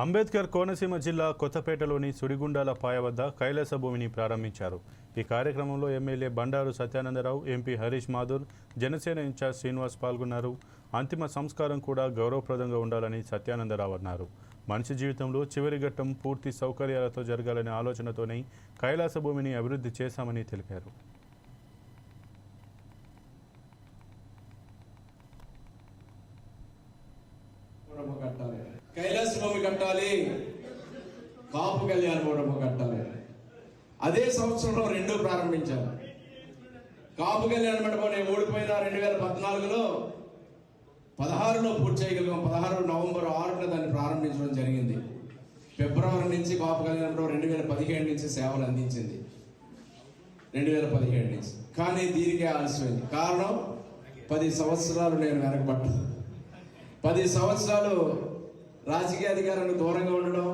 అంబేద్కర్ కోనసీమ జిల్లా కొత్తపేటలోని సుడిగుండాల పాయ వద్ద కైలాస భూమిని ప్రారంభించారు. ఈ కార్యక్రమంలో MLA Bandaru Satyanandarao MP Harish Madhur Janasena in charge Srinivas పాల్గొన్నారు. అంతిమ సంస్కారం కూడా గౌరవప్రదంగా ఉండాలని సత్యానందరావు అన్నారు. మనిషి జీవితంలో చివరి ఘట్టం పూర్తి సౌకర్యాలతో జరగాలనే ఆలోచనతోనే కైలాస భూమిని అభివృద్ధి చేశామని తెలిపారు. కట్టాలి కట్టాలి. కాపు కళ్యాణ మండపం కట్టాలి. అదే సంవత్సరంలో రెండో ప్రారంభించారు. కాపు కళ్యాణ మండపం నేను ఓడిపోయిన రెండు వేల పద్నాలుగులో పదహారులో పూర్తి చేయగలిగాం. పదహారు నవంబర్ ఆరున దాన్ని ప్రారంభించడం జరిగింది. ఫిబ్రవరి నుంచి కాపు కళ్యాణ మండపం రెండు వేల పదిహేడు నుంచి సేవలు అందించింది. రెండు వేల పదిహేడు నుంచి. కానీ దీనికే ఆలస్యమైంది. కారణం పది సంవత్సరాలు నేను వెనకబడ్డాను. పది సంవత్సరాలు రాజకీయ అధికారానికి దూరంగా ఉండడం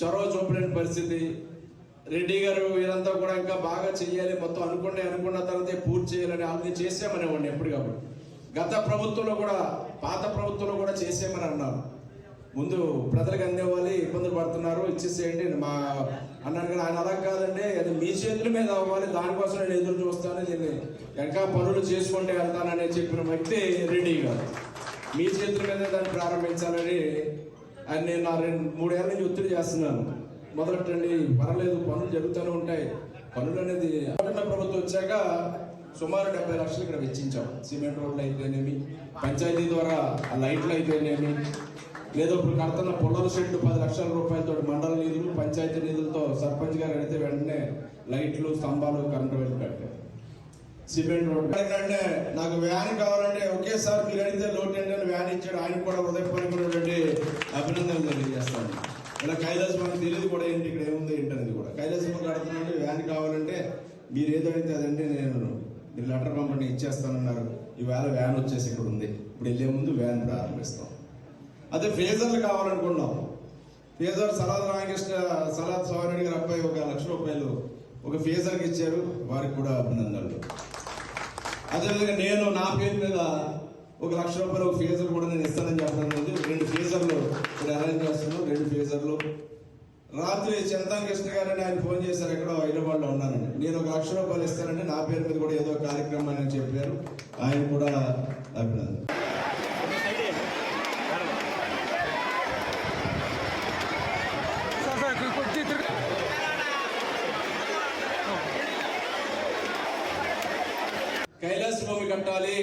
చొరవ చూపలేని పరిస్థితి. రెడ్డి గారు వీరంతా కూడా ఇంకా బాగా చేయాలి మొత్తం అనుకునే అనుకున్న తర్వాతే పూర్తి చేయాలని ఆల్రెడీ చేసామనేవాడిని ఎప్పటికప్పుడు గత ప్రభుత్వంలో కూడా పాత ప్రభుత్వంలో కూడా చేసామని అన్నారు. ముందు ప్రజలకు అందేవాలి ఇబ్బందులు పడుతున్నారు ఇచ్చేసేయండి. మా అన్నాను కానీ ఆయన అలా కాదండి. అది మీ చేతుల మీద అవ్వాలి దానికోసం నేను ఎదురు చూస్తాను దీన్ని ఇంకా పనులు చేసుకుంటే వెళ్తానని చెప్పిన వ్యక్తి రెడ్డి గారు. మీ చేతుల మీద దాన్ని ప్రారంభించాలని అని నేను నా రెండు మూడేళ్ళ నుంచి ఒత్తిడి చేస్తున్నాను. మొదలెట్టండి పర్వాలేదు పనులు జరుగుతూనే ఉంటాయి. పనులు అనేది అఖండ ప్రభుత్వం వచ్చాక సుమారు డెబ్బై లక్షలు ఇక్కడ వెచ్చించాం. సిమెంట్ రోడ్లు అయితేనేమి పంచాయతీ ద్వారా ఆ లైట్లు అయితేనేమి లేదా ఇప్పుడు కడుతున్న పొలాల షెడ్ పది లక్షల రూపాయలతో మండల నిధులు పంచాయతీ నిధులతో సర్పంచ్ గారు అడిగితే వెంటనే లైట్లు స్తంభాలు కరెంటు వెళ్ళి సిమెంట్ రోడ్ అంటే నాకు వ్యాన్ కావాలంటే ఒకేసారి మీరు అడిగితే లోటు ఏంటని వ్యాన్ ఇచ్చాడు. ఆయన కూడా హృదయపూర్వకమైనటువంటి అభినందనలు తెలియజేస్తాను. ఇలా కైలాసం మనకు తెలియదు కూడా ఏంటి ఇక్కడ ఏముంది ఏంటి అనేది కూడా. కైలాసం కడుతున్నాంటే వ్యాన్ కావాలంటే మీరు ఏదో అడిగితే అదంటే నేను మీరు లెటర్ పంపండి ఇచ్చేస్తానన్నారు. ఈవేళ వ్యాన్ వచ్చేసి ఇక్కడ ఉంది. ఇప్పుడు వెళ్ళే ముందు వ్యాన్ ప్రారంభిస్తాం. అదే ఫేజర్లు కావాలనుకున్నాం. ఫేజర్ సలాద్ రామకృష్ణ సలాద్ సోహరెడ్డి గారి అబ్బాయి ఒక లక్ష రూపాయలు ఒక ఫేజర్కి ఇచ్చారు వారికి కూడా అభినందనలు. అదేవిధంగా నేను నా పేరు మీద ఒక లక్ష రూపాయలు ఒక ఫేజర్ కూడా నేను ఇస్తానని చెప్పడం లేదు రెండు ఫేజర్లు ఇప్పుడు అరేంజ్ చేస్తున్నాను. రెండు ఫేజర్లు. రాత్రి చందన్ కృష్ణ గారని ఆయన ఫోన్ చేశారు ఎక్కడో హైదరాబాద్లో ఉన్నానండి నేను ఒక లక్ష రూపాయలు ఇస్తానంటే నా పేరు మీద కూడా ఏదో కార్యక్రమం చెప్పారు. ఆయన కూడా అభినందన శ్రమమి కట్టాలి